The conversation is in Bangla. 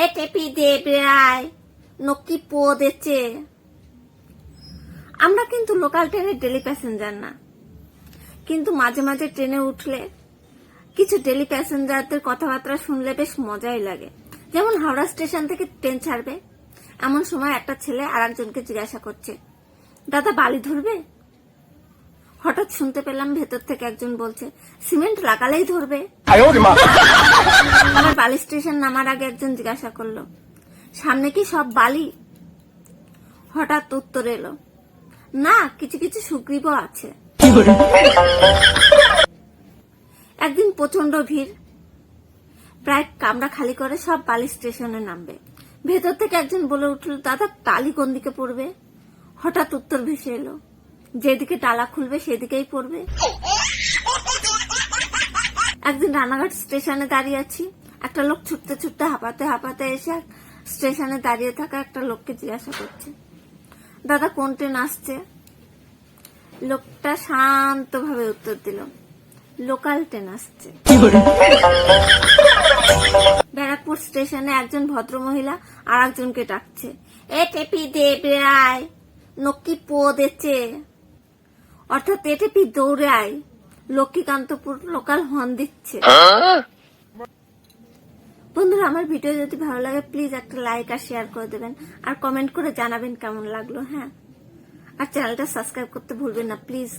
E te pidebrai নকি কি আমরা কিন্তু লোকাল ট্রেনের ডেলি প্যাসেঞ্জার না। কিন্তু মাঝে মাঝে ট্রেনে উঠলে কিছু ডেলি প্যাসেঞ্জারদের কথাবার্তা শুনলে বেশ মজাই লাগে। যেমন হাওড়া স্টেশন থেকে ট্রেন ছাড়বে, এমন সময় একটা ছেলে আর একজনকে জিজ্ঞাসা করছে, দাদা, বালি ধরবে? হঠাৎ শুনতে পেলাম ভেতর থেকে একজন বলছে, সিমেন্ট লাগালেই ধরবে। আমার বালি স্টেশন নামার আগে একজন জিজ্ঞাসা করল, সামনে কি সব বালি? হঠাৎ উত্তর এলো, না, কিছু কিছু সুগ্রীবও আছে। একদিন প্রচণ্ড ভিড়, প্রায় কামরা খালি করে সব বালি স্টেশনে নামবে। ভেতর থেকে একজন বলে উঠল, দাদা বালি কোন দিকে পড়বে? হঠাৎ উত্তর ভেসে এলো, যেদিকে টালা খুলবে, সেদিকেই পড়বে। একদিন রানাঘাট স্টেশনে দাঁড়িয়ে আছি একটা লোক ছুটতে ছুটতে হাঁপাতে হাঁপাতে এসে স্টেশনে দাঁড়িয়ে থাকা একটা লোককে জিজ্ঞাসা করছে। দাদা কোন ট্রেন আসছে? লোকটা শান্তভাবে উত্তর দিল লোকাল ট্রেন আসছে। ব্যারাকপুর স্টেশনে একজন ভদ্রমহিলা আর একজনকে ডাকছে এ টেপি দে বেড়ায় নক্কি পো দেছে অর্থাৎ এ টেপি দৌড়ে আয় লক্ষ্মীকান্তপুর লোকাল হর্ন দিচ্ছে। বন্ধুরা, আমার ভিডিও যদি ভালো লাগে প্লিজ একটা লাইক আর শেয়ার করে দেবেন। আর কমেন্ট করে জানাবেন কেমন লাগল হ্যাঁ? আর চ্যানেলটা সাবস্ক্রাইব করতে ভুলবেন না প্লিজ